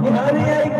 Hari Hari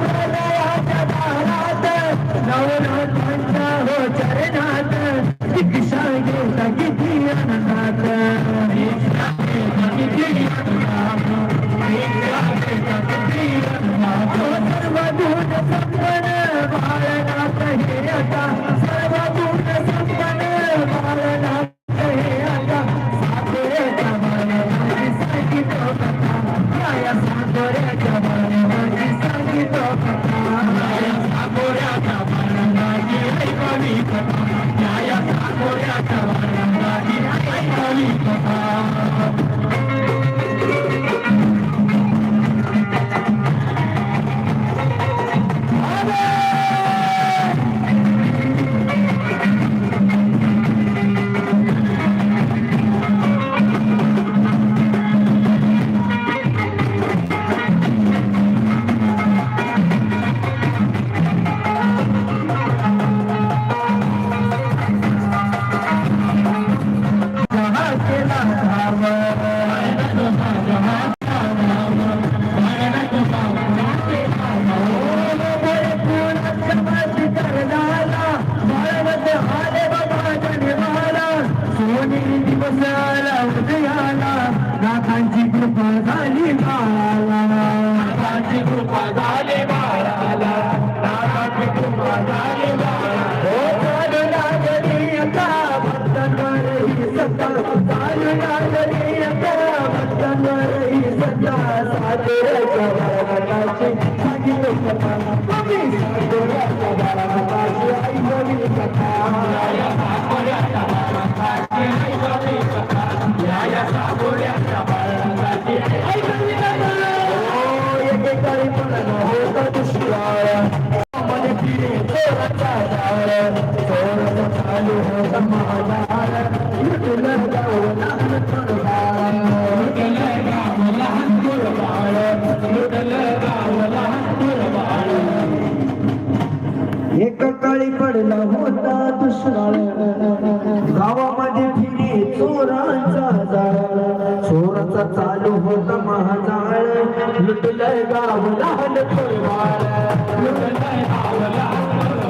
No one Thank you. पडला होता दुष्काळ गावामध्ये फिरी चोरांचा जाळ. चोराचा चालू होता महाजाळ. लुटलंय गाव लहान थोडवाळ लुटलंय गाव लहान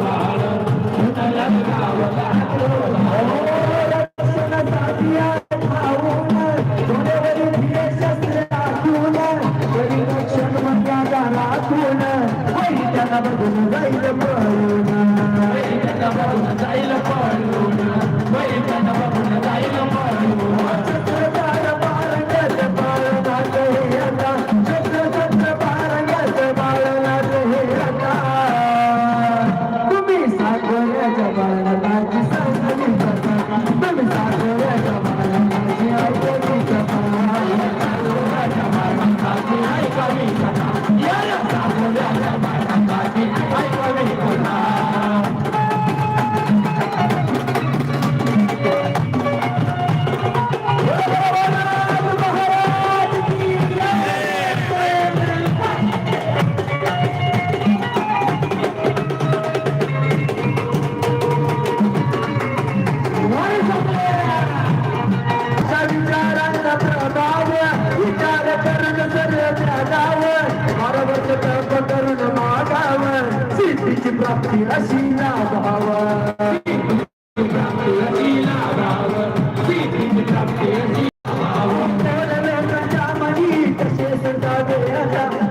de allá.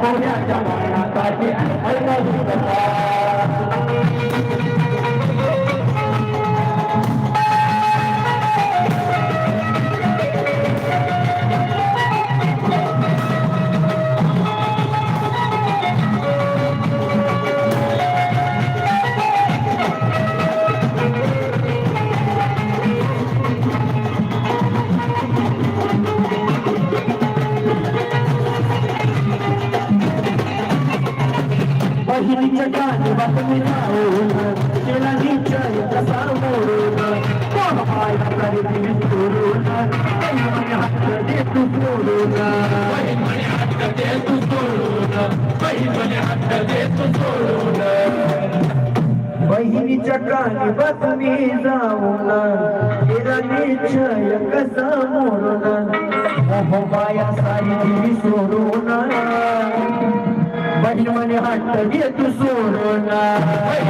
पुण्याच्या मानासाठी ऐका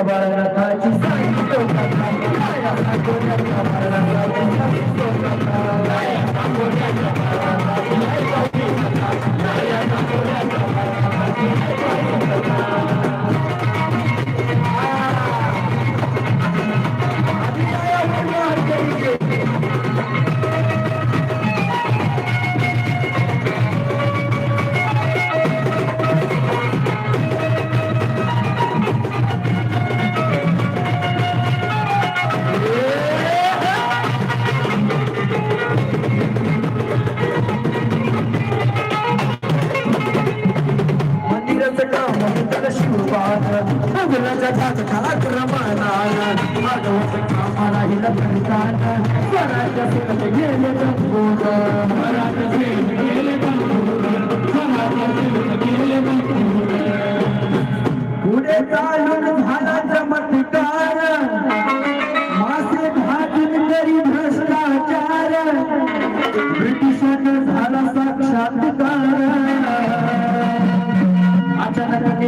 বাবা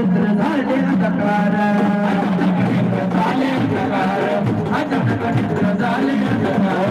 पवित्र झाले तक्रार झाले तक्रार अचानक पवित्र झाले तक्रार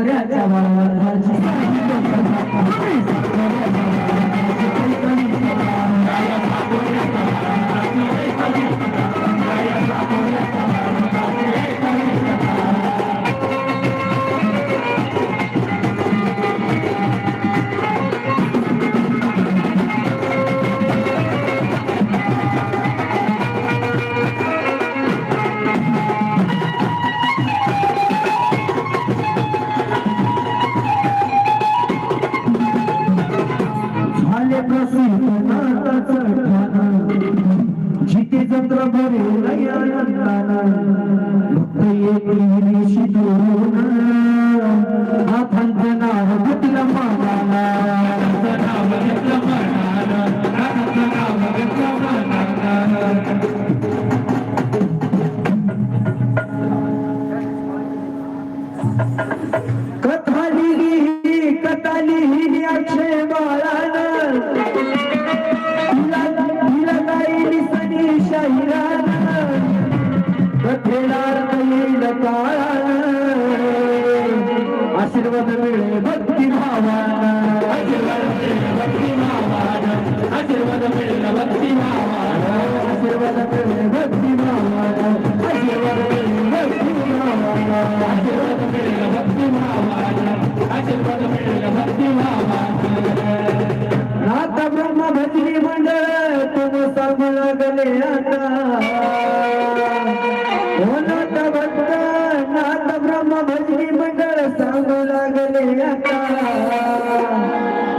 नाम भजनी मंडळ सांगू लागले आता.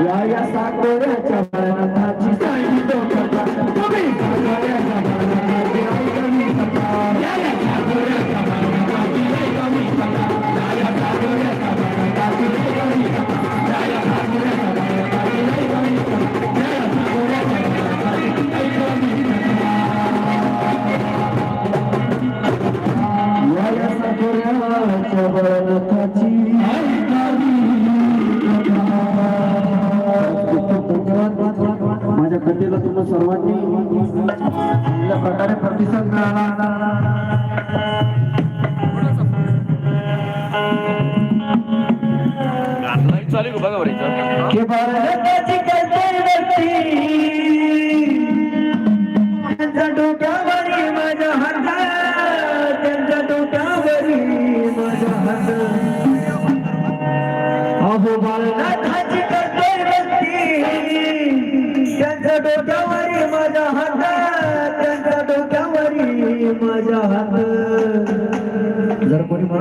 या या साकोऱ्याच्या मित्र सर्वांनी या प्रकारे प्रतिसाद मिळाला. चालू बघा बरं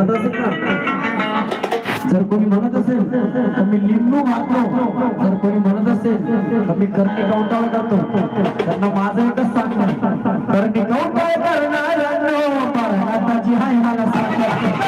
म्हणत असेल ना? जर कोणी म्हणत असेल तर मी लिंबू मारतो. जर कोणी म्हणत असेल तर मी करणे कवटाळ जातो. त्यांना माझं एकच सांगणं करणे कवटाळ करणार आताची हाय मला सांगणार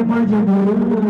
Everybody's in the room.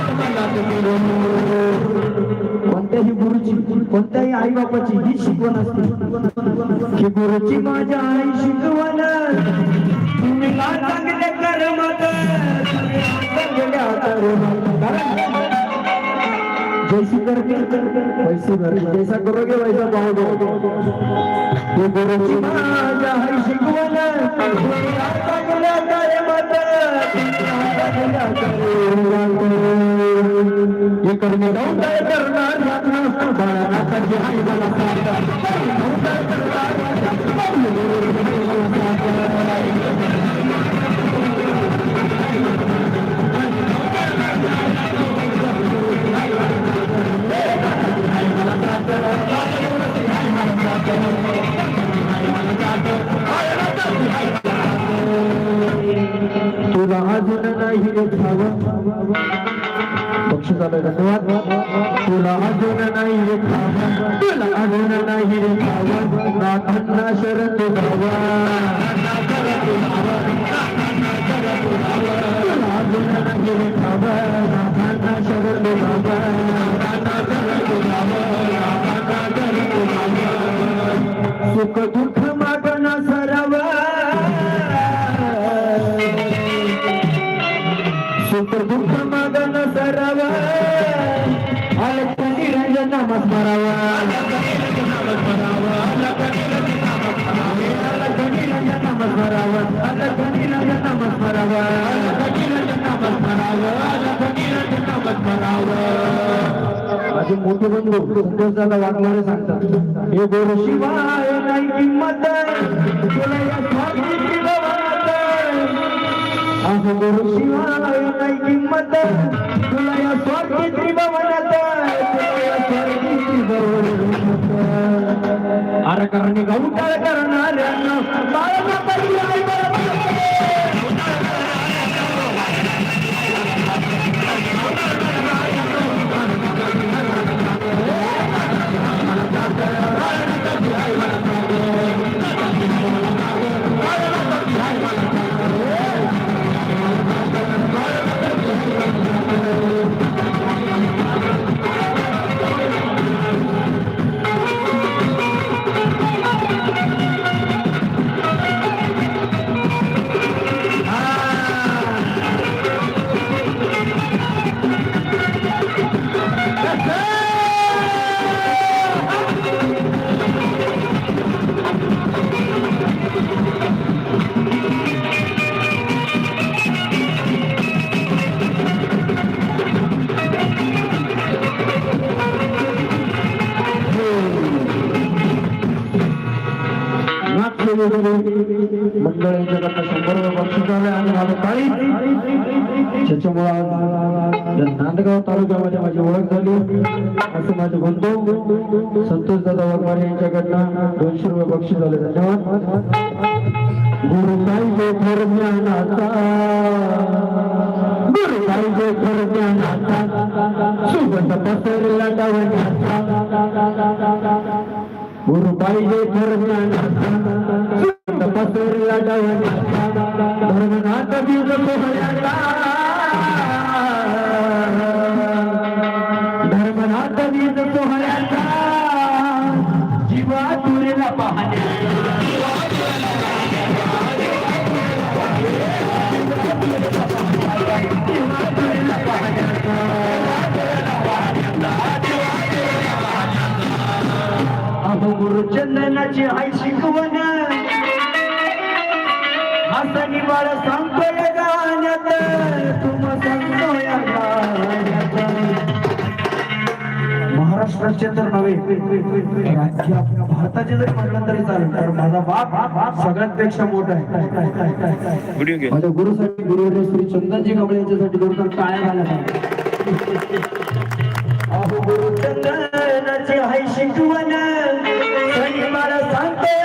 कोणत्याही गुरुची कोणत्याही आई बापाची ही शिकवण असते की गुरुची माझ्या आई शिकवण तुम्ही चांगले कर्मात चांगल्या कर्मात जैसी करके वैसी करके जैसा करोगे वैसा पाओगे हे गुरुची माझ्या आई शिकवण चांगल्या कर्मात जाऊन काय करणार. अजून नाही रे खावं तुला अजून नाही रे नाथांना शरण तुझावा अजून नाही रे खावं नाथांना शरण तुझावा सुख दुःख निरंजन नामच मरावा माझे मोठे बंधू संतोषाला वागणारे सांगतात. हे गोर शिवाय नाही किंमत असं गोर शिवाय नाही किंमत तुला या स्वार्थी त्रिभवनात तुला या अरे करणे गौटाळ करणाऱ्यांना बाळाला पर्याय ओळख झाली. असं माझं म्हणतो. संतोष दादा वाघमारे यांच्याकडनं दोनशे रुपये बक्षीस झाले. धन्यवाद. गुरु पाहिजे खर ज्ञानाचा गुरु पाहिजे खर ज्ञानाचा सुगंध पसरला डावण्याचा. गुरु पाहिजे खर ज्ञानाचा सुगंध पसरला डावण्याचा. धर्मनाथ बीज पोहण्याचा सोहळ्याचा जीवा तुरेला गुरुचंदनाची हाय शिकवण. आता निवाडा सांगतोय गाण्यात. तुम सांगतोय गाण्यात. महाराष्ट्राचे तर नव्हे. भारताचे जरी म्हटलं तरी चालेल तर माझा बाप सगळ्यांपेक्षा मोठा आहे. माझ्या गुरुसाठी गुरुदेव श्री चंदनजी कमळे यांच्यासाठी दोन टाळ्या झाल्या अहो गुरु चंदनाची हाय शिकवण मला सांगते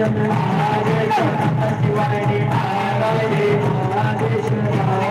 Shivaji, Shivaji, Shivaji,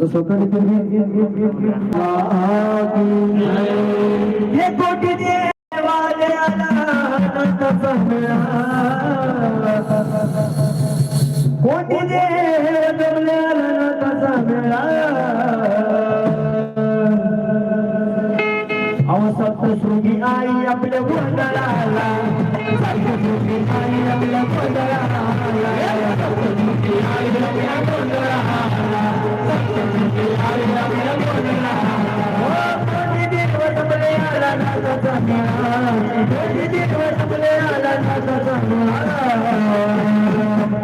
माझं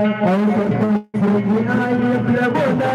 أو تكون في الجناية لبدا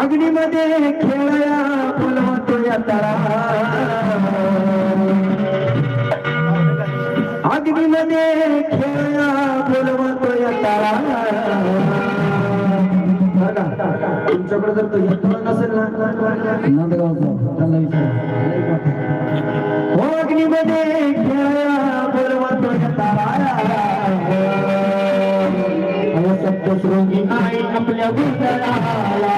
अग्नीमध्ये खेळया फुलवतो या तारा अग्नीमध्ये खेळया फुलवतो या तारा. बघा, तुमच्याकडे जर तो यंत्र नसेल ना? नंदगावचं त्याला विचार अग्नि में بورم تو جتايا او سقطن جي نائينن پليا گوز لاها لا